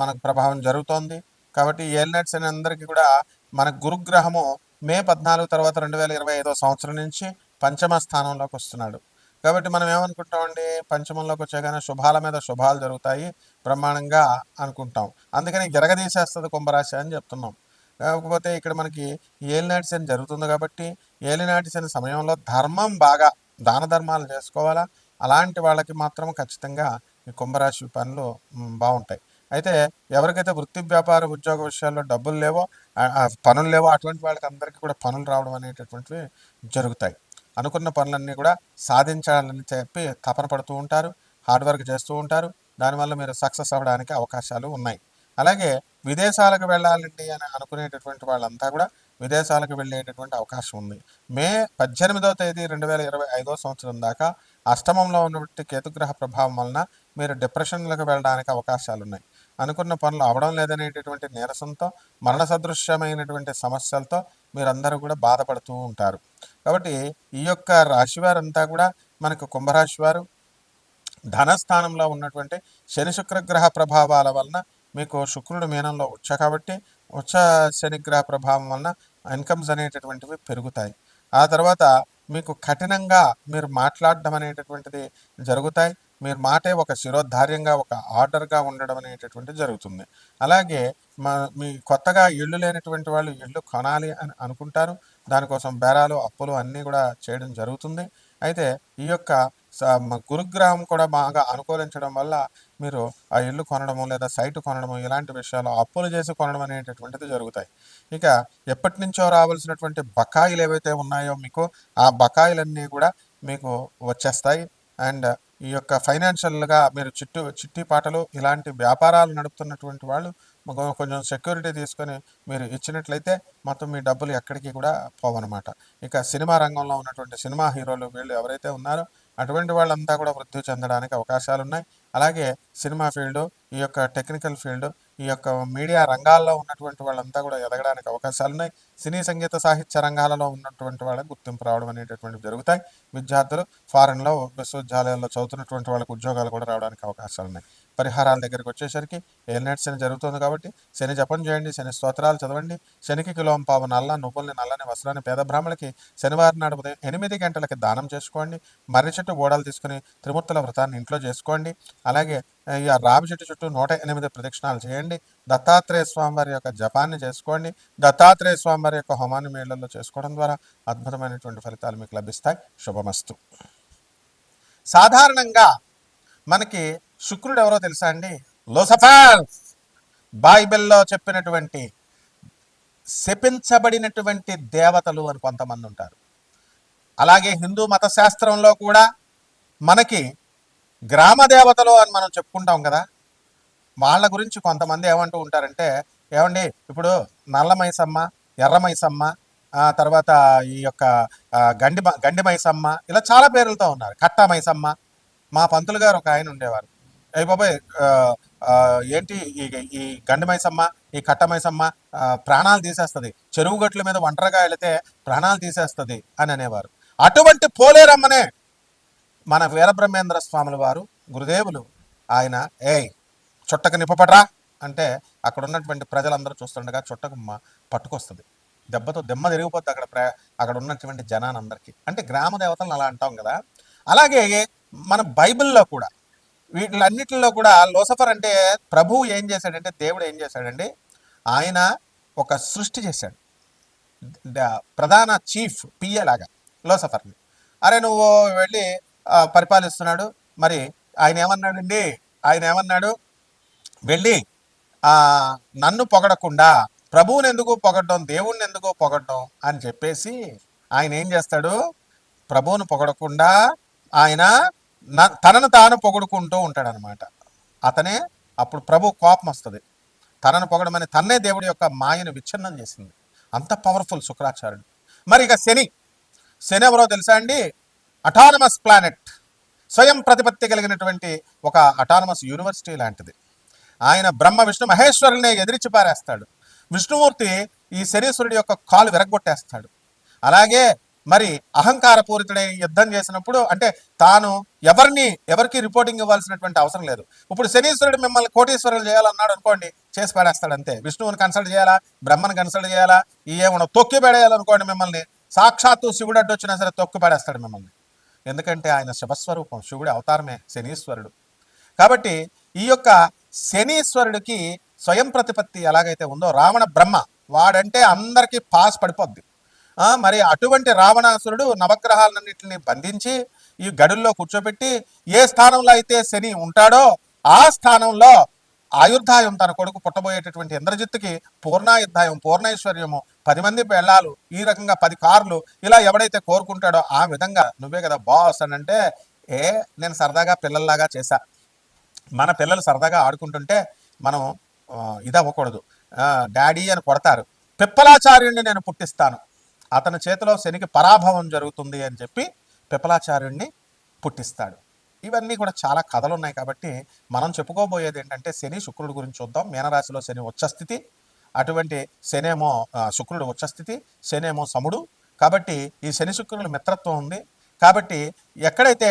మనకు ప్రభావం జరుగుతోంది. కాబట్టి ఏలినట్స్ అనే అందరికీ కూడా మన గురుగ్రహము మే పద్నాలుగు తర్వాత రెండు వేల ఇరవై ఐదో సంవత్సరం నుంచి పంచమ స్థానంలోకి వస్తున్నాడు. కాబట్టి మనం ఏమనుకుంటామండి? పంచమంలోకి వచ్చేగానే శుభాల మీద శుభాలు జరుగుతాయి బ్రహ్మాండంగా అనుకుంటాం. అందుకని జరగదీసేస్తుంది కుంభరాశి అని చెప్తున్నాం. కాకపోతే ఇక్కడ మనకి ఏలినాటి శని జరుగుతుంది కాబట్టి ఏలినాటి శని సమయంలో ధర్మం బాగా దాన ధర్మాలు చేసుకోవాలా? అలాంటి వాళ్ళకి మాత్రం ఖచ్చితంగా ఈ కుంభరాశి పనులు బాగుంటాయి. అయితే ఎవరికైతే వృత్తి వ్యాపార ఉద్యోగ విషయాల్లో డబ్బులు లేవో పనులు లేవో అటువంటి వాళ్ళకి అందరికీ కూడా పనులు రావడం అనేటటువంటివి జరుగుతాయి. అనుకున్న పనులన్నీ కూడా సాధించాలని చెప్పి తపన పడుతూ ఉంటారు హార్డ్ వర్క్ చేస్తూ ఉంటారు. దానివల్ల మీరు సక్సెస్ అవ్వడానికి అవకాశాలు ఉన్నాయి. అలాగే విదేశాలకు వెళ్ళాలండి అని అనుకునేటటువంటి వాళ్ళంతా కూడా విదేశాలకు వెళ్ళేటటువంటి అవకాశం ఉంది. మే పద్దెనిమిదవ తేదీ రెండు వేల ఇరవై ఐదో సంవత్సరం దాకా అష్టమంలో ఉన్నటువంటి కేతుగ్రహ ప్రభావం వలన మీరు డిప్రెషన్లకు వెళ్ళడానికి అవకాశాలు ఉన్నాయి అనుకున్న పనులు అవడం లేదనేటటువంటి నీరసంతో మరణ సదృశ్యమైనటువంటి సమస్యలతో మీరందరూ కూడా బాధపడుతూ ఉంటారు. కాబట్టి ఈ యొక్క రాశి వారంతా కూడా మనకు కుంభరాశి వారు ధనస్థానంలో ఉన్నటువంటి శని శుక్రగ్రహ ప్రభావాల వలన మీకు శుక్రుడు మీనంలో ఉచ్చ కాబట్టి ఉచ్చ శనిగ్రహ ప్రభావం వలన ఇన్కమ్స్ అనేటటువంటివి పెరుగుతాయి. ఆ తర్వాత మీకు కఠినంగా మీరు మాట్లాడడం అనేటటువంటిది జరుగుతాయి. మీరు మాటే ఒక శిరోధార్యంగా ఒక ఆర్డర్గా ఉండడం అనేటటువంటిది జరుగుతుంది. అలాగే మా మీ కొత్తగా ఇల్లు లేనటువంటి వాళ్ళు ఇల్లు కొనాలి అని అనుకుంటారు. దానికోసం బేరాలు అప్పులు అన్నీ కూడా చేయడం జరుగుతుంది. అయితే ఈ యొక్క స- మ- గురుగ్రహం కూడా బాగా అనుకూలించడం వల్ల మీరు ఆ ఇల్లు కొనడము లేదా సైట్ కొనడము ఇలాంటి విషయాలు అప్పులు చేసి కొనడం అనేటటువంటిది జరుగుతాయి. ఇక ఎప్పటి నుంచో రావాల్సినటువంటి బకాయిలు ఏవైతే ఉన్నాయో మీకు ఆ బకాయిలన్నీ కూడా మీకు వచ్చేస్తాయి. అండ్ ఈ యొక్క ఫైనాన్షియల్గా మీరు చిట్టు చిట్టి పాటలు ఇలాంటి వ్యాపారాలు నడుపుతున్నటువంటి వాళ్ళు కొంచెం సెక్యూరిటీ తీసుకొని మీరు ఇచ్చినట్లయితే మొత్తం మీ డబ్బులు ఎక్కడికి కూడా పోవన్నమాట. ఇక సినిమా రంగంలో ఉన్నటువంటి సినిమా హీరోలు వీళ్ళు ఎవరైతే ఉన్నారో అటువంటి వాళ్ళంతా కూడా వృద్ధి చెందడానికి అవకాశాలు ఉన్నాయి అలాగే సినిమా ఫీల్డ్ ఈ యొక్క టెక్నికల్ ఫీల్డ్ ఈ యొక్క మీడియా రంగాల్లో ఉన్నటువంటి వాళ్ళంతా కూడా ఎదగడానికి అవకాశాలు ఉన్నాయి. సినీ సంగీత సాహిత్య రంగాలలో ఉన్నటువంటి వాళ్ళకి గుర్తింపు రావడం అనేటటువంటివి జరుగుతాయి. విద్యార్థులు ఫారెన్లో విశ్వవిద్యాలయాల్లో చదువుతున్నటువంటి వాళ్ళకి ఉద్యోగాలు కూడా రావడానికి అవకాశాలు ఉన్నాయి. పరిహారాల దగ్గరికి వచ్చేసరికి ఏలినట్ శని జరుగుతుంది కాబట్టి శని జపం చేయండి శని స్తోత్రాలు చదవండి. శనికి కిలోం పావు నల్ల నువ్వుల్ని నల్లని వస్త్రాన్ని పేద బ్రాహ్మణులకి శనివారం నాడు ఉదయం ఎనిమిది గంటలకి దానం చేసుకోండి. మర్రి చెట్టు ఓడలు తీసుకుని త్రిమూర్తుల వ్రతాన్ని ఇంట్లో చేసుకోండి. అలాగే ఈ రావి చెట్టు చుట్టూ నూట ఎనిమిది ప్రదక్షిణాలు చేయండి. దత్తాత్రేయ స్వామి వారి యొక్క జపాన్ని చేసుకోండి. దత్తాత్రేయ స్వామి వారి యొక్క హోమాన్ని మేళల్లో చేసుకోవడం ద్వారా అద్భుతమైనటువంటి ఫలితాలు మీకు లభిస్తాయి. శుభమస్తు. సాధారణంగా మనకి శుక్రుడు ఎవరో తెలుసా అండి? లోసఫర్! బైబిల్లో చెప్పినటువంటి శపించబడినటువంటి దేవతలు అని కొంతమంది ఉంటారు. అలాగే హిందూ మత శాస్త్రంలో కూడా మనకి గ్రామ దేవతలు అని మనం చెప్పుకుంటాం కదా. వాళ్ళ గురించి కొంతమంది ఏమంటూ ఉంటారంటే ఏమండి ఇప్పుడు నల్ల మైసమ్మ ఎర్ర మైసమ్మ తర్వాత ఈ యొక్క గండి మ- గండి మైసమ్మ ఇలా చాలా పేర్లతో ఉన్నారు. కట్ట మైసమ్మ. మా పంతులు గారు ఒక ఆయన ఉండేవారు. అయ్యి బాబాయ్ ఆ, ఏంటి ఈ ఈ మైసమ్మ ఈ కట్టమైసమ్మ ప్రాణాలు తీసేస్తుంది. చెరువు గట్ల మీద ఒంటరిగా వెళితే ప్రాణాలు తీసేస్తుంది అని అనేవారు. అటువంటి పోలేరమ్మనే మన వీరబ్రహ్మేంద్ర స్వాముల వారు గురుదేవులు ఆయన ఏయ్ చుట్టకు నిప్పపడరా అంటే అక్కడ ఉన్నటువంటి ప్రజలందరూ చూస్తుండగా చుట్టకు పట్టుకొస్తుంది. దెబ్బతో దెమ్మ తిరిగిపోతుంది అక్కడ ప్ర అక్కడ ఉన్నటువంటి జనానందరికీ అంటే గ్రామ దేవతలను అలా అంటాం కదా. అలాగే మన బైబిల్లో కూడా వీటిలన్నిటిలో కూడా లోసఫర్ అంటే ప్రభువు ఏం చేశాడంటే దేవుడు ఏం చేశాడండి ఆయన ఒక సృష్టి చేశాడు. ప్రధాన చీఫ్ పిఏ లాగా లోసఫర్ని. అరే నువ్వు వెళ్ళి పరిపాలిస్తున్నాడు. మరి ఆయన ఏమన్నాడండి? ఆయన ఏమన్నాడు? వెళ్ళి నన్ను పొగడకుండా ప్రభువుని ఎందుకు పొగడ్డం దేవుణ్ణి ఎందుకు పొగడ్డం అని చెప్పేసి ఆయన ఏం చేస్తాడు? ప్రభువును పొగడకుండా ఆయన తనను తాను పొగుడుకుంటూ ఉంటాడనమాట. అతనే అప్పుడు ప్రభు కోపం వస్తుంది తనను పొగడమని తన్నే దేవుడి యొక్క మాయను విచ్ఛిన్నం చేసింది. అంత పవర్ఫుల్ శుక్రాచార్యుడు. మరి ఇక శని. శని ఎవరో తెలుసా అండి? అటానమస్ ప్లానెట్ స్వయం ప్రతిపత్తి కలిగినటువంటి ఒక అటానమస్ యూనివర్సిటీ లాంటిది. ఆయన బ్రహ్మ విష్ణు మహేశ్వరుల్ని ఎదిరించి పారేస్తాడు. విష్ణుమూర్తి ఈ శనీశ్వరుడి యొక్క కాలు విరగొట్టేస్తాడు అలాగే మరి అహంకారపూరితుడై యుద్ధం చేసినప్పుడు అంటే తాను ఎవరిని ఎవరికి రిపోర్టింగ్ ఇవ్వాల్సినటువంటి అవసరం లేదు. ఇప్పుడు శనీశ్వరుడు మిమ్మల్ని కోటీశ్వరులు చేయాలన్నాడు అనుకోండి చేసి పడేస్తాడు అంతే. విష్ణువుని కన్సల్ట్ చేయాలా? బ్రహ్మను కన్సల్ట్ చేయాలా? ఈ ఏమన్నా తొక్కి పడేయాలనుకోండి మిమ్మల్ని సాక్షాత్తు శివుడు అడ్డు వచ్చినా సరే తొక్కి పడేస్తాడు మిమ్మల్ని. ఎందుకంటే ఆయన శివస్వరూపం శివుడి అవతారమే శనీశ్వరుడు. కాబట్టి ఈ యొక్క శనీశ్వరుడికి స్వయం ప్రతిపత్తి ఎలాగైతే ఉందో రావణ బ్రహ్మ వాడంటే అందరికీ పాస్ పడిపోద్ది. మరి అటువంటి రావణాసురుడు నవగ్రహాలన్నింటిని బంధించి ఈ గడుల్లో కూర్చోబెట్టి ఏ స్థానంలో అయితే శని ఉంటాడో ఆ స్థానంలో ఆయుర్ధాయం తన కొడుకు పుట్టబోయేటటువంటి ఇంద్రజిత్తుకి పూర్ణాయుర్దాయం పూర్ణైశ్వర్యము పది మంది పెళ్ళాలు ఈ రకంగా పది కార్లు ఇలా ఎవడైతే కోరుకుంటాడో ఆ విధంగా నువ్వే కదా బాస్ అని అంటే ఏ నేను సరదాగా పిల్లల్లాగా చేశా. మన పిల్లలు సరదాగా ఆడుకుంటుంటే మనం ఇదవ్వకూడదు. డాడీ అని కొడతారు. పిప్పలాచార్యుడిని నేను పుట్టిస్తాను. అతని చేతిలో శనికి పరాభవం జరుగుతుంది అని చెప్పి పిపలాచార్యుణ్ణి పుట్టిస్తాడు. ఇవన్నీ కూడా చాలా కథలు ఉన్నాయి కాబట్టి మనం చెప్పుకోబోయేది ఏంటంటే శని శుక్రుడి గురించి చూద్దాం. మీనరాశిలో శని ఉచ్చస్థితి అటువంటి శనేమో శుక్రుడు ఉచ్చస్థితి శనేమో సముడు. కాబట్టి ఈ శని శుక్రుల మిత్రత్వం ఉంది. కాబట్టి ఎక్కడైతే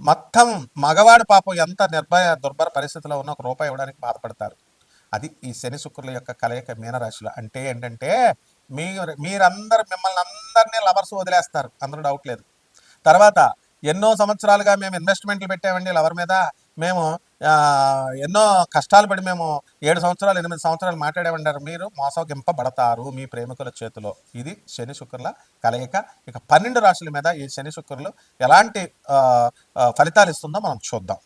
మొత్తం మగవాడు పాపం ఎంత నిర్భయ దుర్భర పరిస్థితిలో ఉన్న ఒక రూపాయి ఇవ్వడానికి బాధపడతారు. అది ఈ శని శుక్రుల యొక్క కలయిక మీనరాశిలో. అంటే ఏంటంటే మీరు మీరందరు మిమ్మల్ని అందరినీ లవర్స్ వదిలేస్తారు. అందరూ డౌట్ లేదు. తర్వాత ఎన్నో సంవత్సరాలుగా మేము ఇన్వెస్ట్మెంట్లు పెట్టామండి లవర్ మీద. మేము ఎన్నో కష్టాలు పడి మేము ఏడు సంవత్సరాలు ఎనిమిది సంవత్సరాలు మాట్లాడేమంటారు మీరు మోసగింపబడతారు మీ ప్రేమికుల చేతిలో. ఇది శని శుక్రుల కలయిక. ఇక పన్నెండు రాశుల మీద ఈ శని శుక్రులు ఎలాంటి ఫలితాలు ఇస్తుందో మనం చూద్దాం.